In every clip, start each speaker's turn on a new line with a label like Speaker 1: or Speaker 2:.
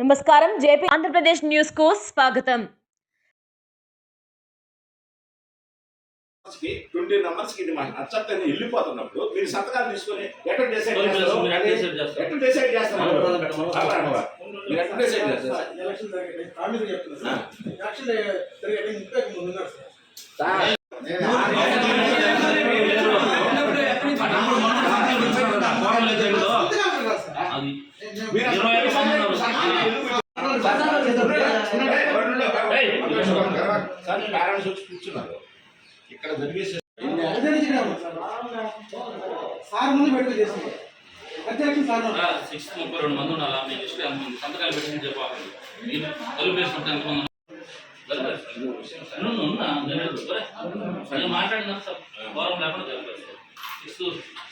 Speaker 1: నమస్కారం. జేపీ ఆంధ్రప్రదేశ్ న్యూస్కు స్వాగతం
Speaker 2: ట్వంటీ నంబర్స్కి వెళ్ళిపోతున్నప్పుడు మీరు సంతకాలు తీసుకొని ఎట్లా డిసైడ్ చేస్తారు
Speaker 3: ఎట్లా
Speaker 2: డిసైడ్ చేస్తారు? మీరు ఎట్లా డిసైడ్ పేరెంట్స్ వచ్చి కూర్చున్నారు ఇక్కడ జరిగేసి
Speaker 4: సార్ ముందు పెట్టుకు
Speaker 3: ముప్పై రెండు మంది మీ లిస్ట్ సంతకాలు పెట్టింది చెప్పాలి నేను మాట్లాడినా సార్ లేకుండా చెప్పలేదు సిక్స్త్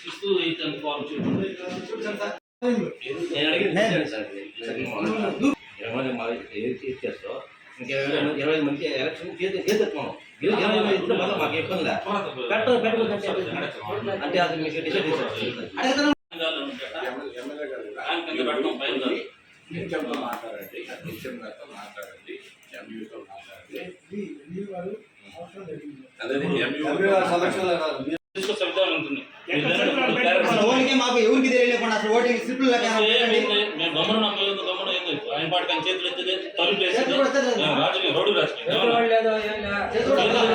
Speaker 3: సిక్స్త్ ఎయిత్ చూడండి
Speaker 5: నేను అడిగింది ఇరవై మంది ఏది చేస్తావు ఇంకా ఇరవై మంది- ఇరవై ఐదు మంది ఎలక్షన్ చేతుకున్నాం ఇరవై ఇరవై మంది మళ్ళీ మాకు ఇబ్బంది లే. పెట్ట పెట్టుకుంటే అంటే అది మీకు డిసైడ్ చేస్తారు
Speaker 2: మాట్లాడండి మాట్లాడండి ఎంయూతో మాట్లాడండి
Speaker 6: ఎవరికి తెలియకుండా అసలు ఓటింగ్ స్లిప్లు
Speaker 3: రాజకీయం, రోడ్డు రాజకీయం. ఏమన్నా? ఎలక్షన్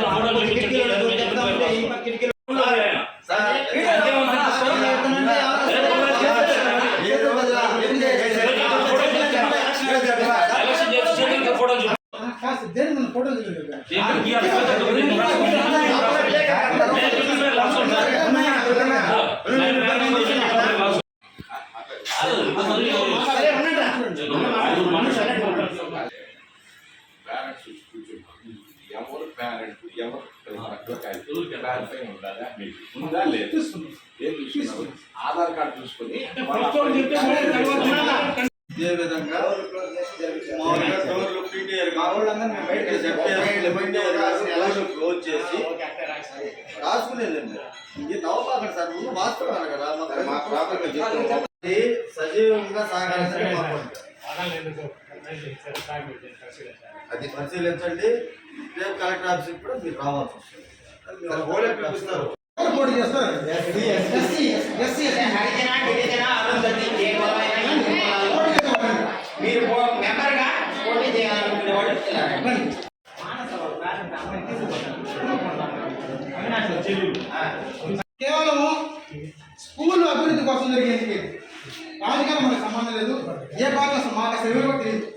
Speaker 2: ఆధార్ కార్డు చూసుకొని
Speaker 7: ఇదే విధంగా క్లోజ్ చేసి రాసుకునేదండి ఇది సార్ ముందు వాస్తవం కదా.
Speaker 2: మా ప్రాబ్లం
Speaker 7: సజీవంగా. అది పరిశీలించండి. రేపు కలెక్టర్ ఆఫీస్కి కూడా మీరు రావాల్సి వస్తుంది. అది హోలే పిలుస్తారు
Speaker 4: ఎవరు పోటీ చేస్తారు
Speaker 6: ఎస్సీ ఎస్సీ హరిజన గిరిజన అరుంధతి ఏ కులమైనా ఈ కులాల్లో
Speaker 4: పోటీ చేస్తామండి.
Speaker 6: మీరు పో- మెంబర్గా పోటీ చేయాలనుకునే వాళ్ళు వస్తున్నారు.
Speaker 4: రండి. కేవలం స్కూల్ అభివృద్ధి కోసం జరిగేది రాజకీయాలు మనకు సంబంధం లేదు ఏ పార్టీ అసలు మాకు అసలు ఎవరు కూడా తెలియదు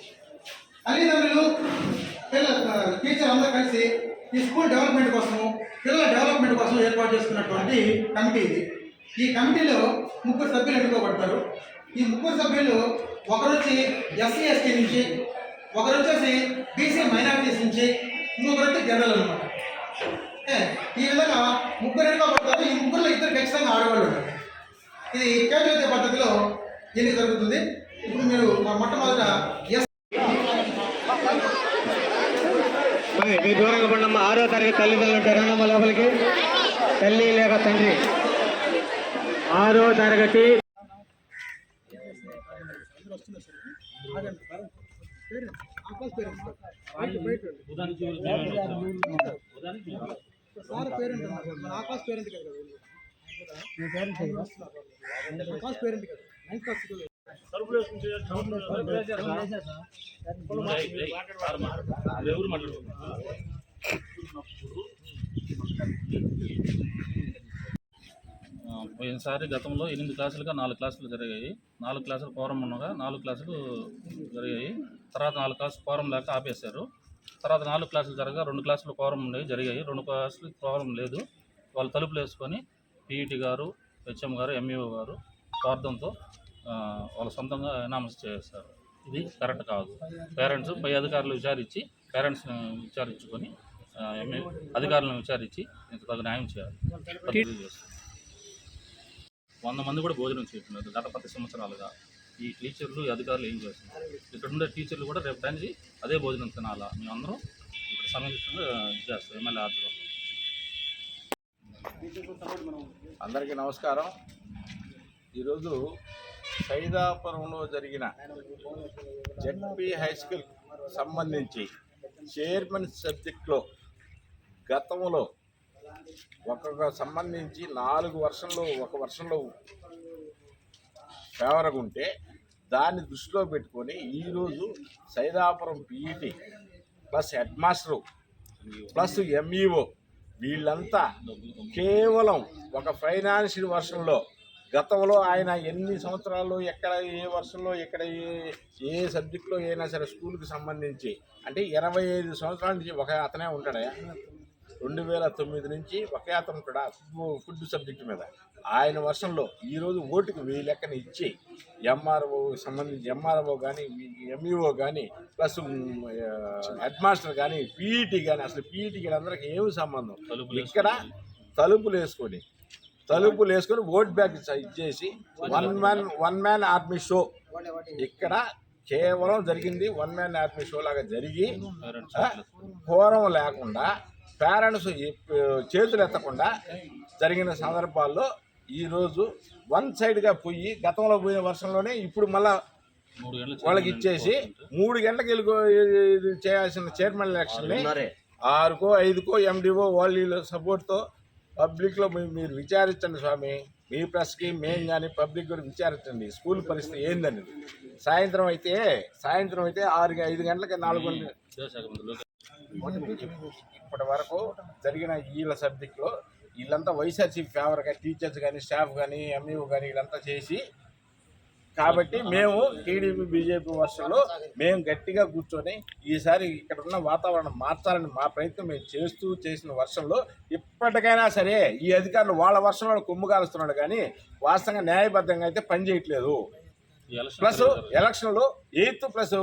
Speaker 4: తల్లిదండ్రులు పిల్లల టీచర్ అందరూ కలిసి ఈ స్కూల్ డెవలప్మెంట్ కోసము పిల్లల డెవలప్మెంట్ కోసం ఏర్పాటు చేసుకున్నటువంటి కమిటీ ఇది. ఈ కమిటీలో ముగ్గురు సభ్యులు ఎన్నుకోబడతారు. ఈ ముగ్గురు సభ్యులు ఒకరు వచ్చి ఎస్సీ ఎస్టీ నుంచి ఒకరు వచ్చేసి బీసీ మైనారిటీస్ నుంచి ఇంకొకరు వచ్చి జనరల్ అనమాట ఏ, ఈ విధంగా ముగ్గురు ఎన్నుకోబడతారు. ఈ ముగ్గురులో ఇద్దరు ఖచ్చితంగా ఆడవాళ్ళు ఉంటారు. ఇది కేజీవత పద్ధతిలో ఎన్నిక జరుగుతుంది. ఇప్పుడు మీరు మొట్టమొదట ఎస్
Speaker 6: మీ దూరంగా పడినమ్మ ఆరో తరగతి తల్లిదండ్రులు ఉంటారన్నమ్మ లోపలికి తల్లి లేక తండ్రి ఆరో తరగతి
Speaker 3: ఉదాహరణకి మేమే వచ్చాము.
Speaker 4: పేరెంట్ మన పేరెంట్ కదా
Speaker 3: ఎవరు మాట్లాడుతున్నారు పోయినసారి గతంలో ఎనిమిది క్లాసులుగా నాలుగు క్లాసులు జరిగాయి. నాలుగు క్లాసులు ఫోరం ఉండగా నాలుగు క్లాసులు జరిగాయి. తర్వాత నాలుగు క్లాసులు ఫోరం లేక ఆపేశారు. తర్వాత నాలుగు క్లాసులు జరగగా రెండు క్లాసులు ఫోరం ఉండేవి జరిగాయి. రెండు క్లాసులు ఫోరం లేదు. వాళ్ళు తలుపులు వేసుకొని పీఈటీ గారు హెచ్ఎం గారు ఎంఈఓ గారు స్వార్థంతో వాళ్ళ సొంతంగా ఎనామస్ చేస్తారు ఇది కరెక్ట్ కాదు. పేరెంట్స్ పై అధికారులు విచారించి పేరెంట్స్ని విచారించుకొని అధికారులను విచారించి ఇంత తగు న్యాయం చేయాలి. వంద మంది కూడా భోజనం చేస్తున్నారు గత పది సంవత్సరాలుగా. ఈ టీచర్లు అధికారులు ఏం చేస్తున్నారు? ఇక్కడ ఉండే టీచర్లు కూడా రేపు టైంకి అదే భోజనం తినాలా? మేమందరం ఇక్కడ సమీక్షంగా చేస్తాం ఎమ్మెల్యే ఆధ్వర్యంలో.
Speaker 2: అందరికీ నమస్కారం. ఈరోజు సైదాపురంలో జరిగిన జెడ్పీ హై స్కూల్ సంబంధించి చైర్మన్ సబ్జెక్ట్లో గతంలో ఒక్కొక్క సంబంధించి నాలుగు వర్షంలో ఒక వర్షంలో ఫేవర్గా ఉంటే దాన్ని దృష్టిలో పెట్టుకొని ఈరోజు Saidapuram PET plus head master plus MEO వీళ్ళంతా కేవలం ఒక ఫైనాన్షియల్ వర్షంలో గతంలో ఆయన ఎన్ని సంవత్సరాలు ఎక్కడ ఏ వర్షంలో ఎక్కడ ఏ ఏ సబ్జెక్టులో అయినా సరే స్కూల్కి సంబంధించి అంటే ఇరవై ఐదు సంవత్సరాల నుంచి ఒక అతనే ఉంటాడా రెండు వేల తొమ్మిది నుంచి ఒకే అతను ఉంటాడా ఫుడ్ సబ్జెక్ట్ మీద. ఆయన వర్షంలో ఈరోజు ఓటుకు వెయ్యి లెక్కన ఇచ్చి ఎంఆర్ఓ సంబంధించి ఎంఆర్ఓ కానీ ఎంఈఓ కానీ ప్లస్ హెడ్ మాస్టర్ కానీ పీఈటీ కానీ అసలు పీఈటీ అందరికి ఏమి సంబంధం? ఇక్కడ తలుపులు వేసుకొని తలుపులు వేసుకొని ఓట్ బ్యాగ్ ఇచ్చేసి one man one man army show. ఇక్కడ కేవలం జరిగింది వన్ మ్యాన్ ఆర్మీ షో లాగా జరిగి పూర్వం లేకుండా పేరెంట్స్ చేతులు ఎత్తకుండా జరిగిన సందర్భాల్లో ఈరోజు వన్ సైడ్గా పోయి గతంలో పోయిన వర్షంలోనే ఇప్పుడు మళ్ళా వాళ్ళకి ఇచ్చేసి మూడు గంటలకు వెళ్ళి ఇది చేయాల్సిన చైర్మన్ ఎలక్షన్ని ఆరుకో ఐదుకో ఎండిఓ వాళ్ళ సపోర్ట్తో పబ్లిక్లో మీరు విచారించండి స్వామి. మీ ప్రెస్కి మేము కానీ పబ్లిక్ కూడా విచారించండి. స్కూల్ పరిస్థితి ఏందని సాయంత్రం అయితే సాయంత్రం అయితే ఆరు ఐదు గంటలకి నాలుగు ఇప్పటి వరకు జరిగిన వీళ్ళ సబ్జెక్టులో వీళ్ళంతా వైఎస్ఆర్సీ ఫేవర్గా టీచర్స్ కానీ స్టాఫ్ కానీ ఎంఈఓ కానీ వీళ్ళంతా చేసి కాబట్టి మేము టీడీపీ బీజేపీ వర్షంలో మేము గట్టిగా కూర్చొని ఈసారి ఇక్కడ ఉన్న వాతావరణం మార్చాలని మా ప్రయత్నం మేము చేస్తూ చేసిన వర్షంలో ఇప్పటికైనా సరే ఈ అధికారులు వాళ్ళ వర్షంలో కొమ్ము కాలుస్తున్నాడు కానీ వాస్తవంగా న్యాయబద్ధంగా అయితే పనిచేయట్లేదు ప్లస్ ఎలక్షన్లో ఎయిత్ ప్లస్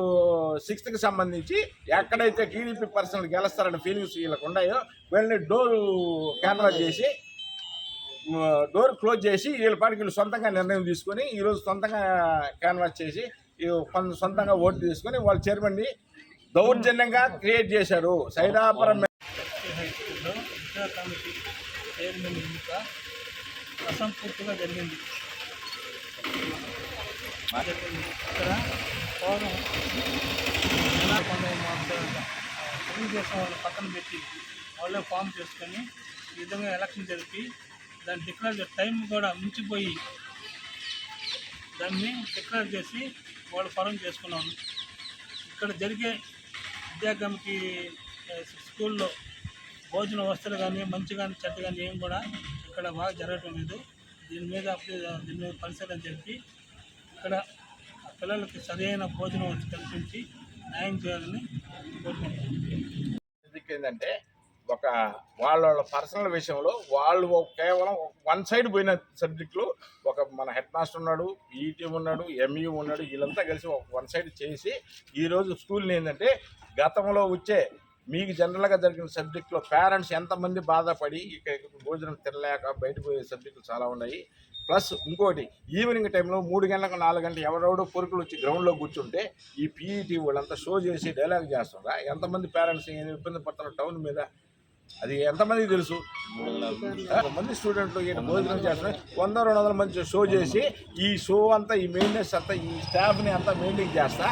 Speaker 2: సిక్స్త్కి సంబంధించి ఎక్కడైతే టీడీపీ పర్సనల్ గెలుస్తారనే ఫీలింగ్స్ వీళ్ళకి ఉన్నాయో వీళ్ళని డోర్ క్యాన్వాస్ చేసి డోర్ క్లోజ్ చేసి వీళ్ళ పాటికి వీళ్ళు సొంతంగా నిర్ణయం తీసుకొని ఈరోజు సొంతంగా క్యాన్వాస్ చేసి కొంత సొంతంగా ఓటు తీసుకొని వాళ్ళ చైర్మన్ని దౌర్జన్యంగా క్రియేట్ చేశారు. సైదాపురం
Speaker 8: హైస్కూల్లో చైర్మన్ ఎన్నిక అసంపూర్తిగా జరిగింది ఇక్కడ ఫోరం పండుగ తెలుగుదేశం వాళ్ళు పక్కన పెట్టి వాళ్ళే ఫామ్ చేసుకొని ఈ విధంగా ఎలక్షన్ జరిపి దాన్ని డిక్లేర్ టైం కూడా మించిపోయి దాన్ని డిక్లేర్ చేసి వాళ్ళు ఫారం చేసుకున్నాను ఇక్కడ జరిగే విద్యా స్కూల్లో భోజన వస్తువులు కానీ మంచి కానీ చెడ్డ కానీ ఏం కూడా ఇక్కడ బాగా జరగటం లేదు. దీని మీద దీని మీద పరిశీలన జరిపి ఇక్కడ పిల్లలకి సరైన భోజనం వచ్చి కల్పించి న్యాయం చేయాలని కోరుకుంటున్నాను
Speaker 2: ఏంటంటే ఒక వాళ్ళ వాళ్ళ పర్సనల్ విషయంలో వాళ్ళు కేవలం వన్ సైడ్ పోయిన సబ్జెక్టులు ఒక మన హెడ్ మాస్టర్ ఉన్నాడు ఈటీ ఉన్నాడు ఎంఈ ఉన్నాడు వీళ్ళంతా కలిసి ఒక వన్ సైడ్ చేసి ఈరోజు స్కూల్ని ఏంటంటే గతంలో వచ్చే మీకు జనరల్గా జరిగిన సబ్జెక్టులో పేరెంట్స్ ఎంతమంది బాధపడి ఇక భోజనం తినలేక బయటకు పోయే సబ్జెక్టులు చాలా ఉన్నాయి. ప్లస్ ఇంకోటి ఈవినింగ్ టైంలో మూడు గంటలకు నాలుగు గంటలు ఎవరెవడో పొరుకులు వచ్చి గ్రౌండ్లో కూర్చుంటే ఈ పీఈటీ వాళ్ళంతా షో చేసి డైలాగ్ చేస్తుందా ఎంతమంది పేరెంట్స్ ఇబ్బంది పడుతున్నారు టౌన్ మీద? అది ఎంతమందికి తెలుసు? మంది స్టూడెంట్లు ఈయన భోజనం చేస్తున్నారు వంద రెండు వందల మంది షో చేసి ఈ షో అంతా ఈ మెయింటెనెన్స్ అంతా ఈ స్టాఫ్ని అంతా మెయింటైన్ చేస్తా.